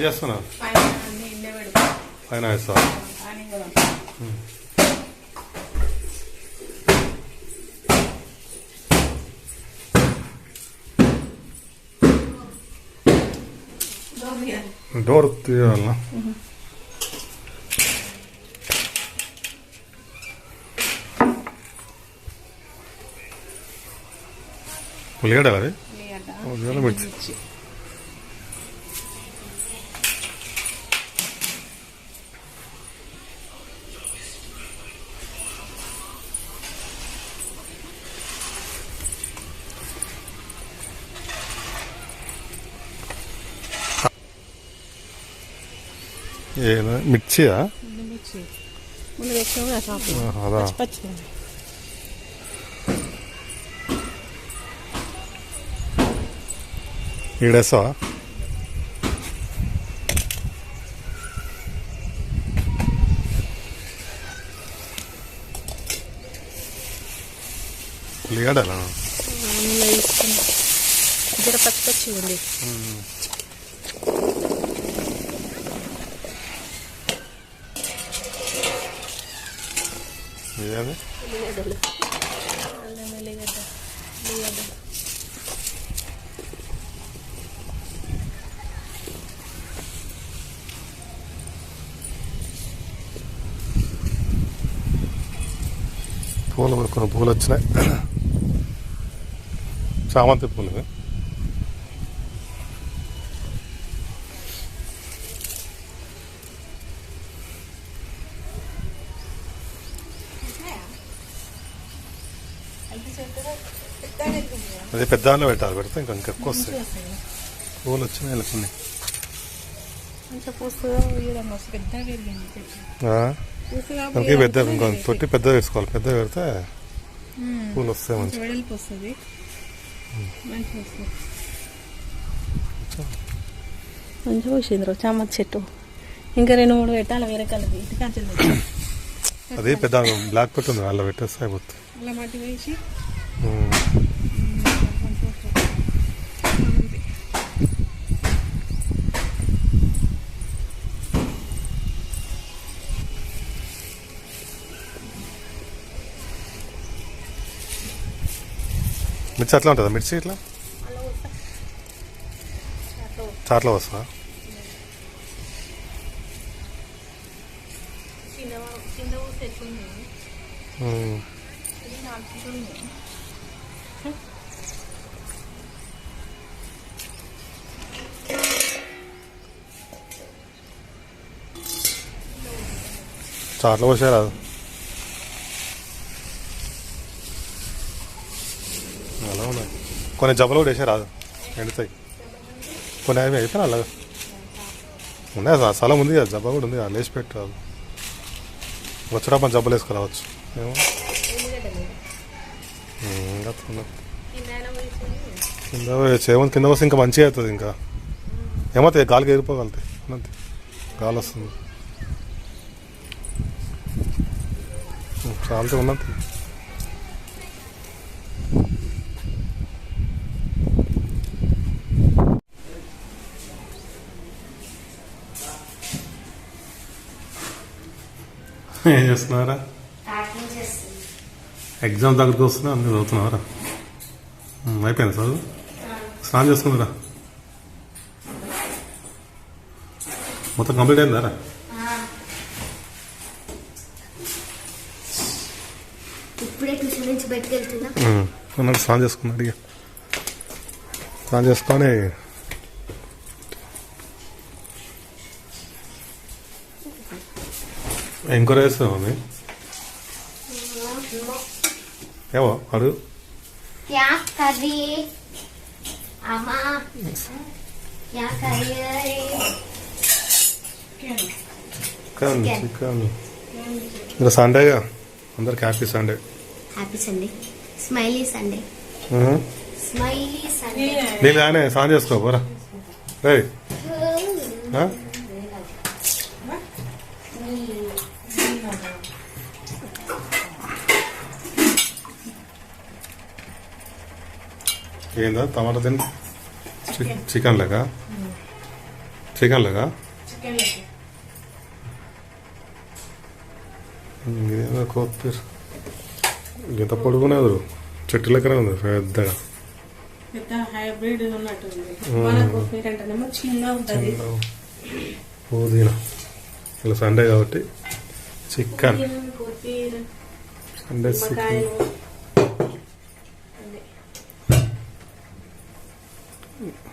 ఏం చేస్తున్నావు పైన అన్ని ఇల్లే పెడతా పైన వేస్తావా అని కూడా డోర్ తీయాలనా ఉల్లిగడ్డలు అవి ఉల్లిగడ్డ మిర్చి మిర్చియా? అదా ఈడేస్తావా? ఉల్లిగడ్డలా? జర పచ్చి పచ్చి ఉంది. ఏది ఉల్లిగడ్డలు అల్లం ఉల్లిగడ్డ పూలు కొన్ని పూలు వచ్చినాయి చామంతి పూలు అది పెద్ద దానిలో పెట్టాలి పెడితే ఇంకా ఇంకా ఎక్కువ వస్తాయి. పూలు వచ్చినాయి ఇవ్వడం వస్తుంది పెద్ద ఇంకో తొట్టి పెద్ద వేసుకోవాలి. పెద్ద పెడితే పూలు వస్తాయి మంచి మంచిగా. వచ్చింది చామతి చెట్టు. ఇంకా రెండు మూడు పెట్టాలి వేరే ఇంటికి అది పెద్ద బ్లాక్ పెట్టుంది అలా పెట్టేస్తే అయిపోతుంది. మిర్చి అట్లా ఉంటుందా? మిర్చి ఇట్లా? చాట్లో వస్తుందా? చాట్లో రాదు అలా ఉన్నాయి కొన్ని జబ్బలు కూడా వేసే రాదు. ఎండుతాయి కొన్ని అవి అయిపోయినా అలాగా. ఉన్నాయి స్థలం ఉంది కదా జబ్బ కూడా ఉంది కదా లేచి పెట్టి రాదు. వచ్చేటప్పుడు జబ్బలు వేసుకురావచ్చు ఏమో. కింద వేసి కింద వస్తే ఇంకా మంచిగా అవుతుంది ఇంకా. ఏమవుతాయి గాలికి ఎగిరిపోగలుగుతాయి. అంతే. గాలి వస్తుంది. చాలా ఉన్నది. ఏం చేస్తున్నారా ఎగ్జామ్ దగ్గరికి వస్తున్నా అన్ని చదువుతున్నారా అయిపోయింది చదువు? స్నానం చేసుకుందిరా. మొత్తం కంప్లీట్ అయిందారా ఇప్పుడే ట్యూషన్ నుంచి బయటకు వెళ్తున్నా. అన్నట్టు స్నానం చేసుకున్నాడు ఇక స్నానం చేసుకొని ఎంకరేజ్ కూర మమ్మీ ఏవో అడుగు చికెన్ చికెన్ ఇంకా సండేగా అందరికి happy Sunday happy Sunday smiley Sunday smiley San చేసుకో పోరా. రే ఏందా? టమాటా తిని చికెన్ లేక చికెన్ లెక్క? ఇదేదో కొత్తిమీర. ఇంత పొడుగునేది చెట్టు లెక్కనే ఉంది పెద్దగా. హైబ్రిడ్ పుదీనా. ఇలా సండే కాబట్టి చికెన్. సండే చికెన్ నిమ్మకాయలు అదే.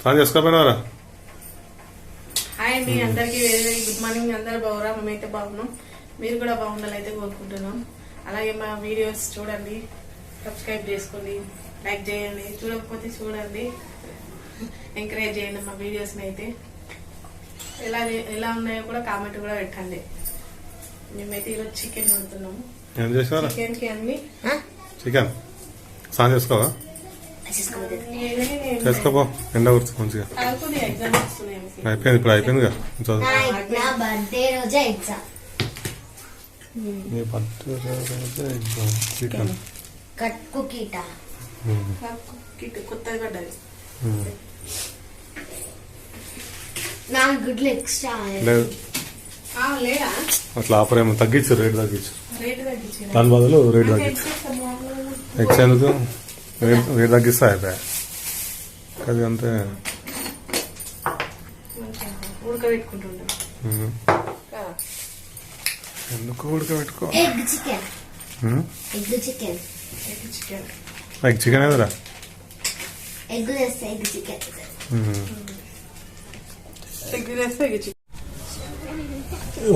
స్నానం చేసుకోపోయినారా హాయ్ అండి అందరికీ వెరీ వెరీ గుడ్ మార్నింగ్. అందరూ బాగురా? మేమైతే బాగున్నాం. మీరు కూడా బాగుండాలి అయితే కోరుకుంటున్నాం. అలాగే మా వీడియోస్ చూడండి సబ్స్క్రైబ్ చేసుకోండి లైక్ చేయండి. చూడకపోతే చూడండి. ఎంకరేజ్ చేయండి మా వీడియోస్ని అయితే. ఎలా ఎలా ఉన్నాయో కూడా కామెంట్ కూడా పెట్టండి. మేమైతే ఈరోజు చికెన్ వండుతున్నాము చేసినారా చికెన్కి అన్ని చికెన్. స్నానం చేసుకోవా? చేసుకోపో ఎండ కుడుతుంది మంచిగా. అయిపోయింది ఇప్పుడు అయిపోయిందిగా చదువు. నా నా బర్త్డే రోజే ఎగ్జామ్ మీ పట్టు ఎగ్జామ్ చికెన్ కట్కు కీట. నాకు కిట్ కొత్తది పడ్డది. నాలుగు గుడ్లు ఎక్స్ట్రా లేదు. ఆ, లేదా? అట్లా ఆఫర్ ఏమో తగ్గించు రేట్ తగ్గించు. దాని బదులు రేట్ తగ్గించు. ఎక్స్ ఎందుకు? రేట్ తగ్గిస్తే అయిపోయా అది అంతే ఎందుకు ఉడకబెట్టుకో? Egg chicken. Egg chicken egg egg chicken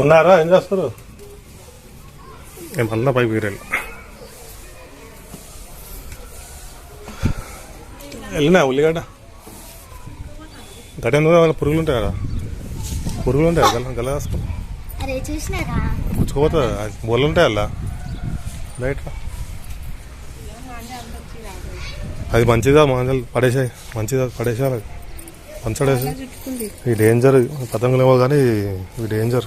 ఉన్నారా? ఏం చేస్తారు ఏమన్నా పై వీరేళ్ళు వెళ్ళినా ఉల్లిగడ్డ? గడ్డ పురుగులు ఉంటాయి కదా. పురుగులు ఉంటాయి గల గల చూసినారా? పుచ్చుకోపోతుంది బొల్లు ఉంటాయి అలా. బయట. అది మంచిదా మాంజలు పడేసాయి మంచిదా పడేసారు పంచడేసి చుట్టుకుంది. ఈ డేంజర్ పతంగులేమో కానీ ఇవి డేంజర్.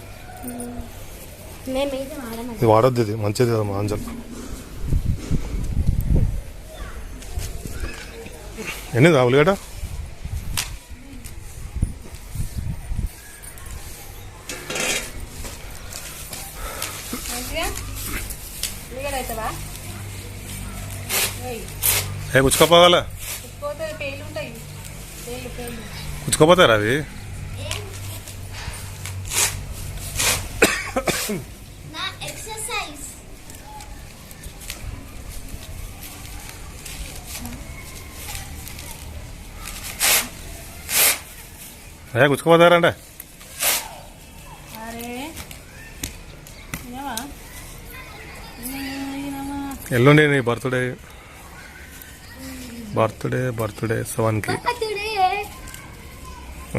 ఇది వాడొద్దు ఇది మంచిది కదా మాంజల్. ఎన్ని ఉల్లిగడ్డ మంచిగా? ఉల్లిగడ్డ ఏ పేలు కుచ్చుకోపోతారా అవి నా ఎక్సర్సైజ్ వినవా వినవా ఎల్లుండి నీ బర్త్డే. బర్త్డే బర్త్డే సెవెన్కి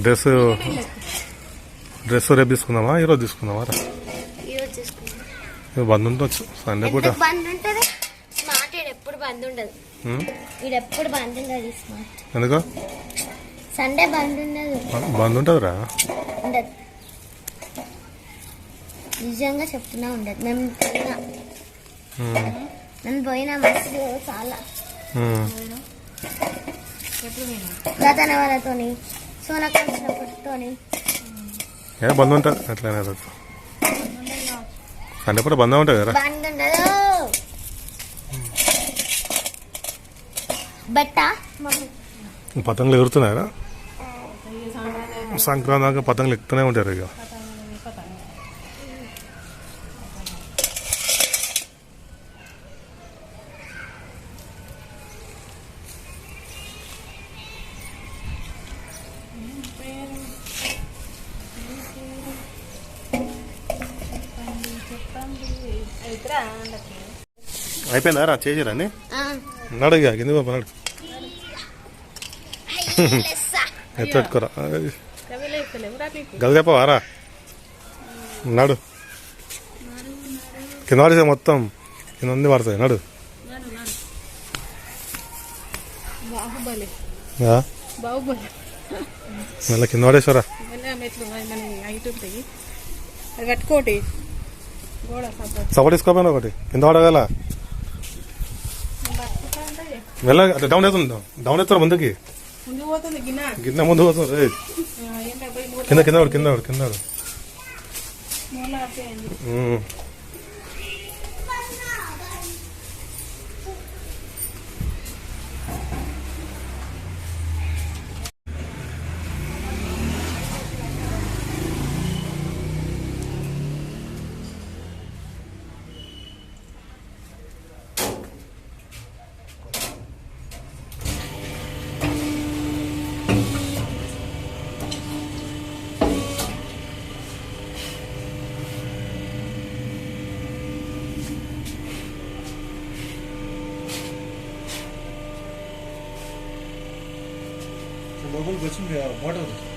డ్రెస్ డ్రెస్ రేపు తీసుకుందామా? ఈరోజు తీసుకుందామా? రా. బంద్ ఉండొచ్చు సండే పూట. ఎందుకు? సండే బంద్ ఉండదు బంద్ ఉంటుందిరా? ఉండదు. నిజంగా చెప్తున్నా ఉండదు. మేము పోయినా. మేము. పోయినా మస్తు చాలా. గతన వాళ్ళతోని ఏ బంద్ ఉంటుంది రోజు సండే పూట బంద్ ఉంటుంది కదా? బంద్ ఉండదు. బట్ట? పతంగులు ఎగురుతున్నాయా? సంక్రాంతి పతంగులు ఎక్కుతూనే ఉంటారు ఇక. అయిపోయిందా రా? చేసిరా ఉన్నాడు ఇక కింద పంపన్నాడు ఎత్తు పెట్టుకోరా. కవిలో ఎక్కలేవు రా నీకు. గది చెప్పవారా ఉన్నాడు కింద పడేసే మొత్తం. కింద ఉంది పడతాయి. నడు. నాడు నాడు. మళ్ళీ కింద పడేసారా కట్టుకోటి. సపోర్ట్. తీసుకోపోయినా ఒకటి. కింద పడగల. వెళ్ళ డౌన్ అవుతుంది. డౌన్ అవుతారు ముందుకి. గిన్నె. ముందు పోతుంది. కింద కింద కింద కింద. लोगों को बचन गया व्हाट आर